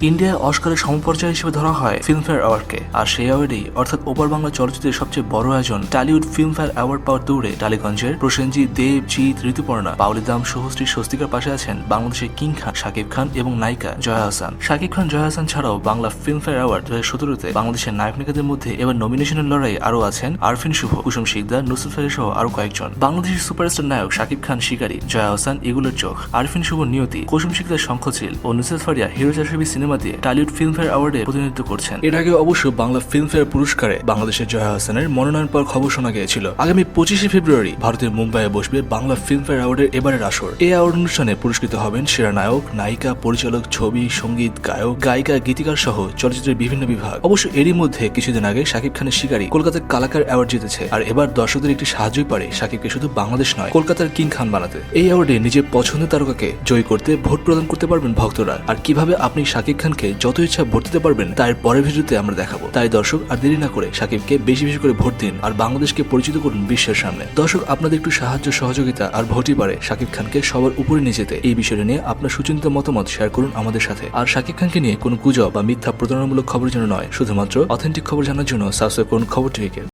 ইন্ডিয়ায় অস্কারের সমপর্যায় হিসেবে ধরা হয় ফিল্মফেয়ার অ্যাওয়ার্ডকে আর সেই অ্যাওয়ার্ডেই অর্থাৎ ওপার বাংলা চলচ্চিত্রের সবচেয়ে বড় আয়োজন টালিউড ফিল্মফেয়ার অ্যাওয়ার্ড পাওয়ার দৌড়ে টালিগঞ্জের প্রসেনজিৎ, দেব, জিৎ, ঋতুপর্ণা পাউলিদাম শুভশ্রী স্বস্তিকার পাশে আছেন বাংলাদেশের কিং খান শাকিব খান এবং নায়িকা জয়া হাসান শাকিব খান জয়া হাসান ছাড়াও বাংলা ফিল্মফেয়ার অ্যাওয়ার্ড দু হাজার সতেরোতে বাংলাদেশের নায়ক নায়িকাদের মধ্যে এবার নমিনেশনের লড়াই আরও আছেন আরফিন শুভ, কুসুম শিকদার নুসুল ফেরি সহ আরও কয়েকজন। বাংলাদেশের সুপারস্টার নায়ক শাকিব খান শিকারী জয়া হাসান এগুলোর চোখ। আরফিন শুভ নিয়তি, কুসুম শিকদার শঙ্খচিল ও নুসরাত ফারিয়া, হিরো চাষাবি সিনেমা দিয়ে টালিউড ফিল্মফেয়ার অ্যাওয়ার্ডে প্রতিনিধিত্ব করছেন। এর আগে অবশ্য বাংলা ফিল্মফেয়ার পুরস্কারে বাংলাদেশের জয়া হাসানের মনোনয়ন পাওয়ার খবর শোনা গিয়েছিল। আগামী পঁচিশে ফেব্রুয়ারি ভারতের মুম্বাইয়ে বসবে বাংলা ফিল্মফেয়ার অ্যাওয়ার্ডের এবারের আসর। এই অ্যাওয়ার্ড অনুষ্ঠানে পুরস্কৃত হবেন সেরা নায়ক, নায়িকা, পরিচালক, ছবি, সংগীত, গায়ক, গায়িকা, গীতিকার সহ চলচ্চিত্রের বিভিন্ন বিভাগ। অবশ্য এরই মধ্যে কিছুদিন আগে শাকিব খানের শিকারী কলকাতার কালাকার অ্যাওয়ার্ড জিতেছে। আর এবার দর্শকদের একটি সাহায্যই পারে শাকিবকে শুধু বাংলাদেশ নয়, কলকাতার কিং খান বানাতে। এই অ্যাওয়ার্ডে নিজের পছন্দের তারকাকে জয়ী করতে ভোট প্রদান করতে পারবেন ভক্তরা। আর কীভাবে আপনি শাকিব খানকে যত ইচ্ছা ভোট দিতে পারবেন, তার পরের ভিডিওতে আমরা দেখাবো। তাই দর্শক, আর দেরি না করে শাকিবকে বেশি বেশি করে ভোট দিন আর বাংলাদেশকে পরিচিত করুন বিশ্বের সামনে। দর্শক, আপনাদের একটু সাহায্য সহযোগিতা আর ভোটই পারে শাকিব খানকে সবার উপরে নিয়ে যেতে এই বিষয়টা নিয়ে আপনার সুচিন্ত মতামত শেয়ার করুন আমাদের সাথে। আর শাকিব খানকে নিয়ে কোনো গুজব বা মিথ্যা প্রতারণামূলক খবর যেন নয়, শুধুমাত্র অথেন্টিক খবর জানার জন্য সাবস্ক্রাইব করুন খবর টিভিকে